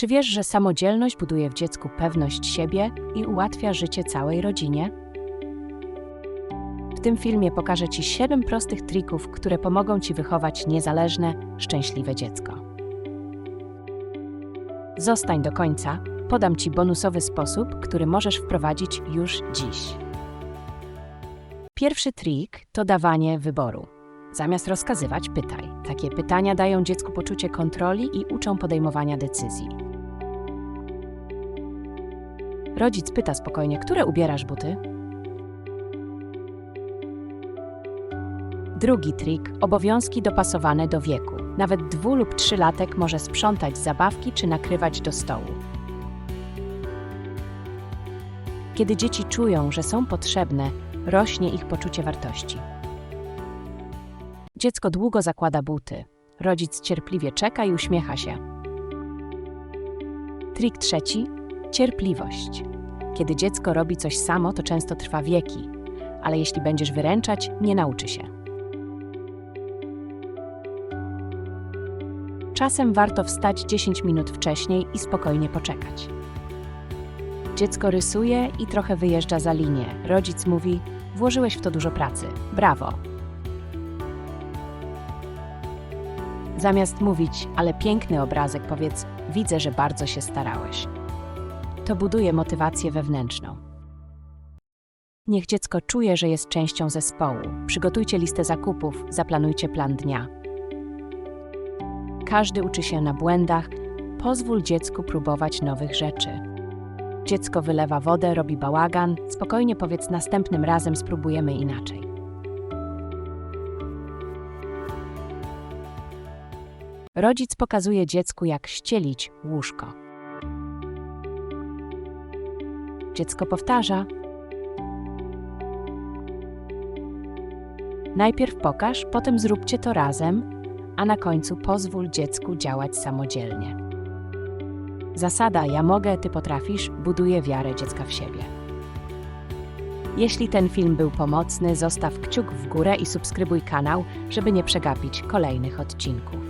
Czy wiesz, że samodzielność buduje w dziecku pewność siebie i ułatwia życie całej rodzinie? W tym filmie pokażę Ci 7 prostych trików, które pomogą Ci wychować niezależne, szczęśliwe dziecko. Zostań do końca, podam Ci bonusowy sposób, który możesz wprowadzić już dziś. Pierwszy trik to dawanie wyboru. Zamiast rozkazywać, pytaj. Takie pytania dają dziecku poczucie kontroli i uczą podejmowania decyzji. Rodzic pyta spokojnie, które ubierasz buty? Drugi trik obowiązki dopasowane do wieku. Nawet dwu lub trzylatek może sprzątać zabawki czy nakrywać do stołu. Kiedy dzieci czują, że są potrzebne, rośnie ich poczucie wartości. Dziecko długo zakłada buty. Rodzic cierpliwie czeka i uśmiecha się. Trik trzeci cierpliwość. Kiedy dziecko robi coś samo, to często trwa wieki, ale jeśli będziesz wyręczać, nie nauczy się. Czasem warto wstać 10 minut wcześniej i spokojnie poczekać. Dziecko rysuje i trochę wyjeżdża za linię. Rodzic mówi: Włożyłeś w to dużo pracy. Brawo. Zamiast mówić, ale piękny obrazek, powiedz: Widzę, że bardzo się starałeś. To buduje motywację wewnętrzną. Niech dziecko czuje, że jest częścią zespołu. Przygotujcie listę zakupów, zaplanujcie plan dnia. Każdy uczy się na błędach. Pozwól dziecku próbować nowych rzeczy. Dziecko wylewa wodę, robi bałagan. Spokojnie powiedz następnym razem spróbujemy inaczej. Rodzic pokazuje dziecku, jak ścielić łóżko. Dziecko powtarza. Najpierw pokaż, potem zróbcie to razem, a na końcu pozwól dziecku działać samodzielnie. Zasada ja mogę, ty potrafisz buduje wiarę dziecka w siebie. Jeśli ten film był pomocny, zostaw kciuk w górę i subskrybuj kanał, żeby nie przegapić kolejnych odcinków.